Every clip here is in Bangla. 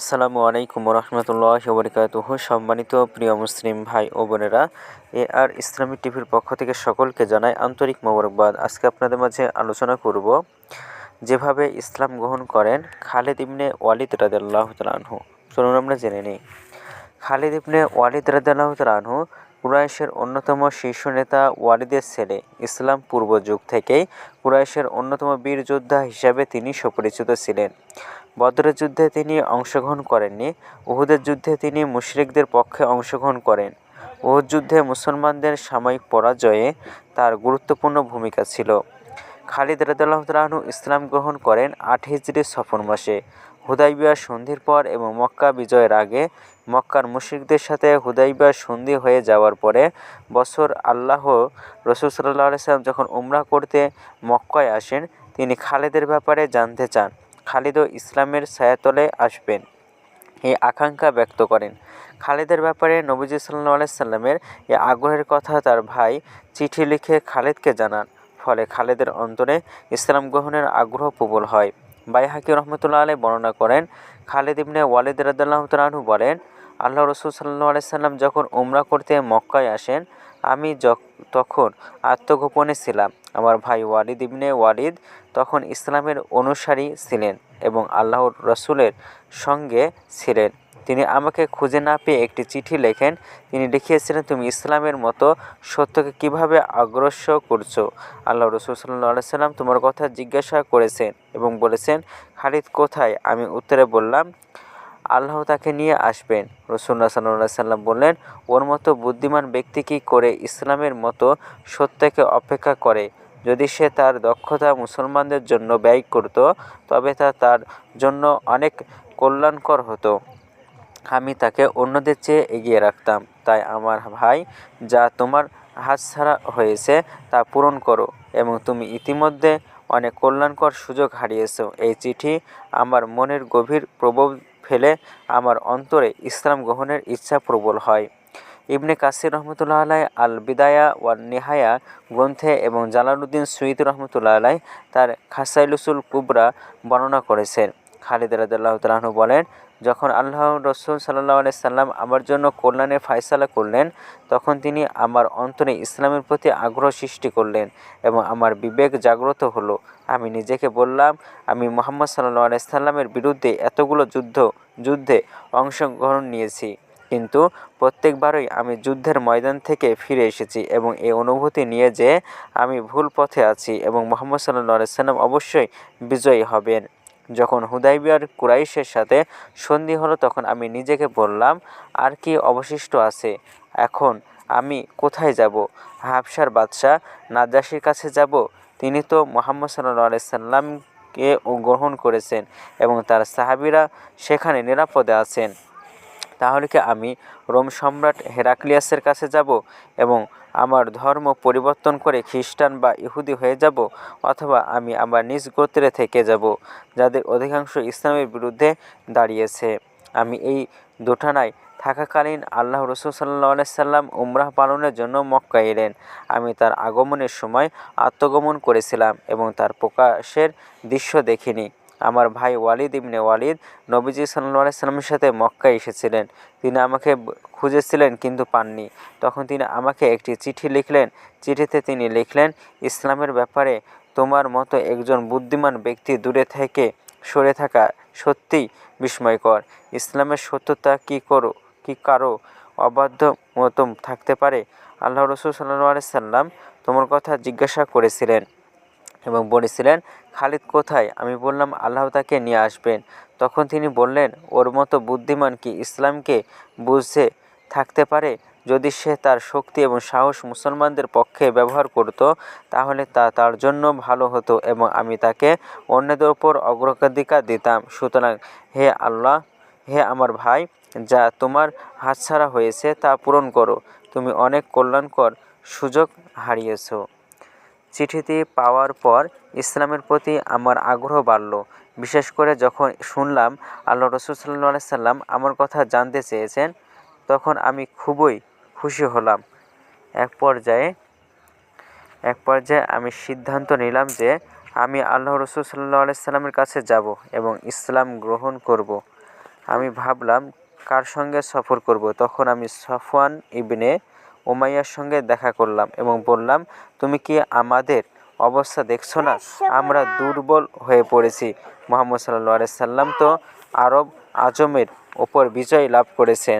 আসসালামু আলাইকুম রহমতুল্লাহ বরকাতুহ সম্মানিত প্রিয় মুসলিম ভাই ও বোনেরা, এ আর ইসলামী টিভির পক্ষ থেকে সকলকে জানাই আন্তরিক মোবারকবাদ। আজকে আপনাদের মাঝে আলোচনা করব যেভাবে ইসলাম গ্রহণ করেন খালেদ ইবনে ওয়ালিদ রাদাল্লাহ তালাহু চলুন আমরা জেনে নিই। খালিদ ইবনে ওয়ালিদ রাদাল্লাহ তালাহু কুরাইশের অন্যতম শীর্ষ নেতা ওয়ালিদের ছেলে। ইসলাম পূর্ব যুগ থেকেই কুরাইশের অন্যতম বীর যোদ্ধা হিসাবে তিনি সুপরিচিত ছিলেন। বদরের যুদ্ধে তিনি অংশগ্রহণ করেননি। উহুদের যুদ্ধে তিনি মুশরিকদের পক্ষে অংশগ্রহণ করেন। উহুদ যুদ্ধে মুসলমানদের সাময়িক পরাজয়ে তার গুরুত্বপূর্ণ ভূমিকা ছিল। খালিদ রাদাল্লাহ ইসলাম গ্রহণ করেন আট হিজড়ির সফর মাসে। হুদাইবিয়া সন্ধির পর এবং মক্কা বিজয়ের আগে মক্কার মুশরিকদের সাথে হুদাইবিয়া সন্ধি হয়ে যাওয়ার পরে বছর আল্লাহ রসুল সাল্লাহ সাল্লাম যখন উমরা করতে মক্কায় আসেন, তিনি খালেদের ব্যাপারে জানতে চান। খালিদও ইসলামের ছায়াতলে আসবেন। এই আকাঙ্ক্ষা ব্যক্ত করেন। খালেদের ব্যাপারে নবীজি সাল্লাহ আলাইসাল্লামের এই আগ্রহের কথা তার ভাই চিঠি লিখে খালেদকে জানান। ফলে খালেদের অন্তরে ইসলাম গ্রহণের আগ্রহ প্রবল হয়। বাইহাকি রহমতুল্লাহ আলাই বর্ণনা করেন, খালেদ ইবনে ওয়ালিদ রাদাল্লাহ তালু বলেন, আল্লাহ রসুল সাল্লাহ আলাইসাল্লাম যখন উমরা করতে মক্কায় আসেন, আমি তখন আত্মগোপনে ছিলাম। আমার ভাই ওয়ালিদ ইবনে ওয়ালিদ তখন ইসলামের অনুসারী ছিলেন এবং আল্লাহর রসুলের সঙ্গে ছিলেন। তিনি আমাকে খুঁজে না পেয়ে একটি চিঠি লেখেন। তিনি লিখিয়েছিলেন তুমি ইসলামের মতো সত্যকে কীভাবে অগ্রসর করছ? আল্লাহ রসুল সাল্লাহ সাল্লাম তোমার কথা জিজ্ঞাসা করেছেন এবং বলেছেন, খালিদ কোথায়? আমি উত্তরে বললাম, আল্লাহ তাকে নিয়ে আসবেন। রসুল্লাহ সাল্লাহ সাল্লাম বললেন, ওর মতো বুদ্ধিমান ব্যক্তি কী করে ইসলামের মতো সত্যকে অপেক্ষা করে? যদি সে তার দক্ষতা মুসলমানদের জন্য ব্যয় করত, তবে তা তার জন্য অনেক কল্যাণকর হতো। আমি তাকে অন্যদের চেয়ে এগিয়ে রাখতাম। তাই আমার ভাই, যা তোমার হাতছাড়া হয়েছে, তা পূরণ করো এবং তুমি ইতিমধ্যে অনেক কল্যাণকর সুযোগ হারিয়েছো। এই চিঠি আমার মনের গভীর প্রভাব ফেলে আমার অন্তরে ইসলাম গ্রহণের ইচ্ছা প্রবল হয়। ইবনে কাসির রহমতুল্লাহ আলাই আল বিদায়া ওয়ান নেহায়া গ্রন্থে এবং জালালউদ্দিন সুইদ রহমতুল্লাহ আলাই তার খাসাইলুসুল কুবরা বর্ণনা করেছেন। খালিদ রাদাল্লাহ তালাহনু বলেন, যখন আল্লাহ রসুল সাল্লাহ সাল্লাম আমার জন্য কল্যাণের ফায়সালা করলেন, তখন তিনি আমার অন্তরে ইসলামের প্রতি আগ্রহ সৃষ্টি করলেন এবং আমার বিবেক জাগ্রত হলো। আমি নিজেকে বললাম, আমি মোহাম্মদ সাল্লাহ সাল্লামের বিরুদ্ধে এতগুলো যুদ্ধ, যুদ্ধে অংশগ্রহণ নিয়েছি। কিন্তু প্রত্যেকবারই আমি যুদ্ধের ময়দান থেকে ফিরে এসেছি এবং এই অনুভূতি নিয়ে যে আমি ভুল পথে আছি এবং মোহাম্মদ সাল্লাহ সাল্লাম অবশ্যই বিজয়ী হবেন। যখন হুদাইবিয়ার কুরাইশের সাথে সন্ধি হলো তখন আমি নিজেকে বললাম, আর কি অবশিষ্ট আছে? এখন আমি কোথায় যাব? হাফসার বাদশাহ নাজাসির কাছে যাব? তিনি তো মোহাম্মদ সাল্লাহ সাল্লামকে গ্রহণ করেছেন এবং তার সাহাবিরা সেখানে নিরাপদে আছেন। তাহলে কি আমি রোম সম্রাট হেরাক্লিয়াসের কাছে যাব এবং আমার ধর্ম পরিবর্তন করে খ্রিস্টান বা ইহুদি হয়ে যাব অথবা আমি আমার নিজ গোত্রে থেকে যাব, যাদের অধিকাংশ ইসলামের বিরুদ্ধে দাঁড়িয়েছে? আমি এই দোটানায় থাকাকালীন আল্লাহ রসুল সাল্লাহ সাল্লাম উমরাহ পালনের জন্য মক্কা এলেন। আমি তার আগমনের সময় আত্মগমন করেছিলাম এবং তার প্রকাশের দৃশ্য দেখিনি। আমার ভাই ওয়ালিদ ইবনে ওয়ালিদ নবীজি সাল্লাহ সাল্লামের সাথে মক্কায় এসেছিলেন। তিনি আমাকে খুঁজেছিলেন কিন্তু পাননি। তখন তিনি আমাকে একটি চিঠি লিখলেন। চিঠিতে তিনি লিখলেন, ইসলামের ব্যাপারে তোমার মতো একজন বুদ্ধিমান ব্যক্তি দূরে থেকে সরে থাকা সত্যিই বিস্ময়কর। ইসলামের সত্যতা কি করো, কি কারও অবাধ্য মতো থাকতে পারে? আল্লাহ রসুল সাল্লাহ সাল্লাম তোমার কথা জিজ্ঞাসা করেছিলেন। এবং বলেছিলেন, খালিদ কোথায়? আমি বললাম, আল্লাহ তাকে নিয়ে আসবেন। তখন তিনি বললেন, ওর মতো বুদ্ধিমান কি ইসলামকে বুঝতে থাকতে পারে? যদি সে তার শক্তি এবং সাহস মুসলমানদের পক্ষে ব্যবহার করত, তাহলে তা তার জন্য ভালো হতো এবং আমি তাকে অন্যদের ওপর অগ্রাধিকার দিতাম। সুতরাং হে আল্লাহ, হে আমার ভাই, যা তোমার হাতছাড়া হয়েছে তা পূরণ করো। তুমি অনেক কল্যাণকর সুযোগ হারিয়েছো। চিঠিটি পাওয়ার পর ইসলামের প্রতি আমার আগ্রহ বাড়ল। বিশেষ করে যখন শুনলাম আল্লাহ রসুল সাল্লাহ সাল্লাম আমার কথা জানতে চেয়েছেন, তখন আমি খুবই খুশি হলাম। এক পর্যায়ে এক পর্যায়ে আমি সিদ্ধান্ত নিলাম যে আমি আল্লাহ রসুল সাল্লাহ সাল্লামের কাছে যাব এবং ইসলাম গ্রহণ করব। আমি ভাবলাম, কার সঙ্গে সফর করব? তখন আমি সফওয়ান ইবনে উমাইয়ার সঙ্গে দেখা করলাম এবং বললাম, তুমি কি আমাদের অবস্থা দেখছ না? আমরা দুর্বল হয়ে পড়েছি। মোহাম্মদ সাল্লা সাল্লাম তো আরব আজমের ওপর বিজয় লাভ করেছে।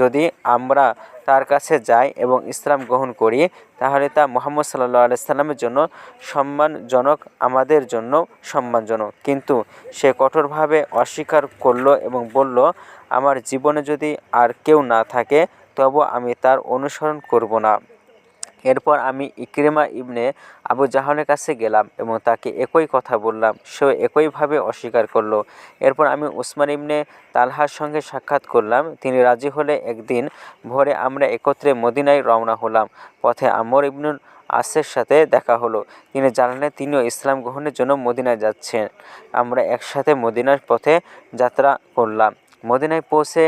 যদি আমরা তার কাছে যাই এবং ইসলাম গ্রহণ করি, তাহলে তা মোহাম্মদ সাল্লাহ আলাইসাল্লামের জন্য সম্মানজনক, আমাদের জন্য সম্মানজনক। কিন্তু সে কঠোরভাবে অস্বীকার করল এবং বলল, আমার জীবনে যদি আর কেউ না থাকে তবু আমি তার অনুসরণ করব না। এরপর আমি ইকরিমা ইবনে আবু জাহানের কাছে গেলাম এবং তাকে একই কথা বললাম। সে একইভাবে অস্বীকার করল। এরপর আমি উসমান ইবনে তালহার সঙ্গে সাক্ষাৎ করলাম। তিনি রাজি হলে একদিন ভোরে আমরা একত্রে মদিনায় রওনা হলাম। পথে আমর ইবনুল আসের সাথে দেখা হলো। তিনি জানালেন, তিনিও ইসলাম গ্রহণের জন্য মদিনায় যাচ্ছেন। আমরা একসাথে মদিনার পথে যাত্রা করলাম। মদিনায় পৌঁছে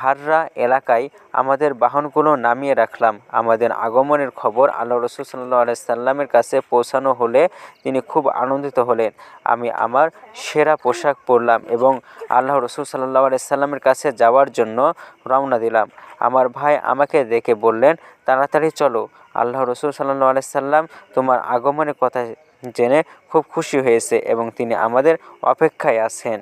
হাররা এলাকায় আমাদের বাহনগুলো নামিয়ে রাখলাম। আমাদের আগমনের খবর আল্লাহ রসুল সাল্লাহ আলাইসাল্লামের কাছে পৌঁছানো হলে তিনি খুব আনন্দিত হলেন। আমি আমার সেরা পোশাক পরলাম এবং আল্লাহ রসুল সাল্লাহ আলাইসাল্লামের কাছে যাওয়ার জন্য রওনা দিলাম। আমার ভাই আমাকে দেখে বললেন, তাড়াতাড়ি চলো। আল্লাহ রসুল সাল্লাহ আলাইসাল্লাম তোমার আগমনের কথা জেনে খুব খুশি হয়েছে এবং তিনি আমাদের অপেক্ষায় আছেন।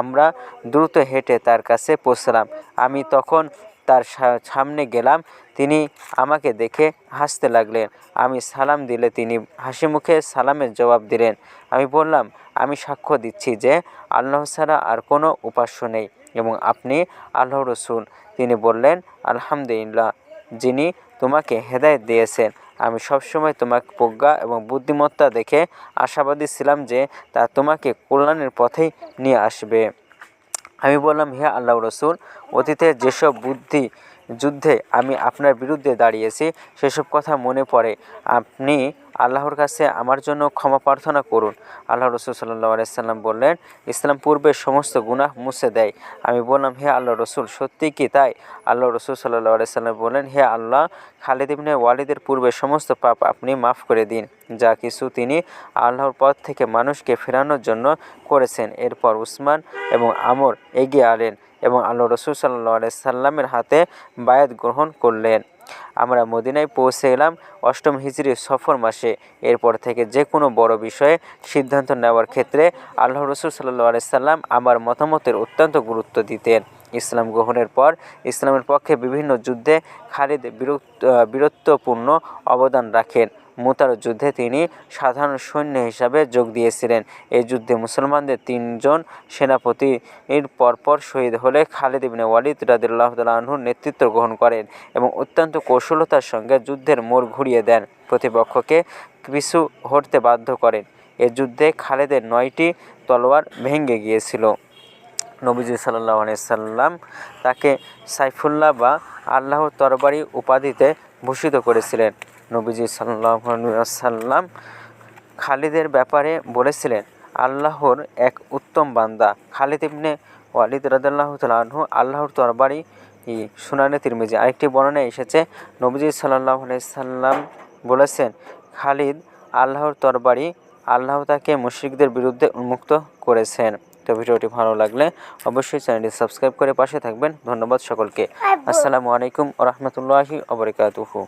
আমরা দ্রুত হেঁটে তার কাছে পৌঁছলাম। আমি তখন তার সামনে গেলাম। তিনি আমাকে দেখে হাসতে লাগলেন। আমি সালাম দিলে তিনি হাসি মুখে সালামের জবাব দিলেন। আমি বললাম, আমি সাক্ষ্য দিচ্ছি যে আল্লাহ ছাড়া আর কোনো উপাস্য নেই এবং আপনি আল্লাহ রসুল। তিনি বললেন, আলহামদুলিল্লাহ, যিনি তোমাকে হেদায়ত দিয়েছেন। আমি সবসময় তোমাকে প্রজ্ঞা এবং বুদ্ধিমত্তা দেখে আশাবাদী ছিলাম যে তা তোমাকে কল্যাণের পথেই নিয়ে আসবে। আমি বললাম, হে আল্লাহ রসুল, অতীতে যেসব বুদ্ধি যুদ্ধে আমি আপনার বিরুদ্ধে দাঁড়িয়েছি, সেসব কথা মনে পড়ে। আপনি আল্লাহর কাছে আমার জন্য ক্ষমা প্রার্থনা করুন। আল্লাহ রসুল সাল্লাহ আলাইসাল্লাম বললেন, ইসলাম পূর্বে সমস্ত গুনাহ মুছে দেয়। আমি বললাম, হে আল্লাহ রসুল, সত্যি কি তাই? আল্লাহ রসুল সাল্লাহ আলাইসাল্লাম বললেন, হে আল্লাহ, খালিদ ইবনে ওয়ালিদের পূর্বে সমস্ত পাপ আপনি মাফ করে দিন। যা কিছু তিনি আল্লাহর পথ থেকে মানুষকে ফেরানোর জন্য করেছেন। এরপর উসমান এবং আমর এগিয়ে আলেন। এবং আল্লাহ রসুল সাল্লাহ সাল্লামের হাতে বায়াত গ্রহণ করলেন। আমরা মদিনায় পৌঁছে এলাম অষ্টম হিজড়ির সফর মাসে। এরপর থেকে যে কোনো বড় বিষয়ে সিদ্ধান্ত নেওয়ার ক্ষেত্রে আল্লাহ রসুল সাল্লাহ সাল্লাম আমার মতামতের অত্যন্ত গুরুত্ব দিতেন। ইসলাম গ্রহণের পর ইসলামের পক্ষে বিভিন্ন যুদ্ধে খালিদ বীরত্বপূর্ণ অবদান রাখেন। মুতার যুদ্ধে তিনি সাধারণ সৈন্য হিসাবে যোগ দিয়েছিলেন। এই যুদ্ধে মুসলমানদের তিনজন সেনাপতির পরপর শহীদ হলে খালেদ ইবনে ওয়ালিদ রাদিল্লাহ আনহুর নেতৃত্ব গ্রহণ করেন এবং অত্যন্ত কৌশলতার সঙ্গে যুদ্ধের মোড় ঘুরিয়ে দেন, প্রতিপক্ষকে পিছু হটতে বাধ্য করেন। এ যুদ্ধে খালেদের নয়টি তলোয়ার ভেঙে গিয়েছিল। নবীজি সাল্লাহ সাল্লাম তাকে সাইফুল্লাহ বা আল্লাহর তরবারি উপাধিতে ভূষিত করেছিলেন। নবীজি সাল্লাম খালিদের ব্যাপারে বলেছিলেন আল্লাহর এক উত্তম বান্দা। খালিদ ইবনে ওয়ালিদ রাদাল্লাহ তালহু আল্লাহর তরবারি সুনানে তিরমিজি আরেকটি বর্ণনায় এসেছে নবীজি সাল্লাহ সাল্লাম বলেছেন খালিদ আল্লাহর তরবারি আল্লাহ তাকে মুশ্রিকদের বিরুদ্ধে উন্মুক্ত করেছেন। তো ভিডিওটি ভালো লাগলে অবশ্যই চ্যানেলটি সাবস্ক্রাইব করে পাশে থাকবেন। ধন্যবাদ সকলকে। আসসালামু আলাইকুম রহমতুল্লাহি অবরিকাতুহু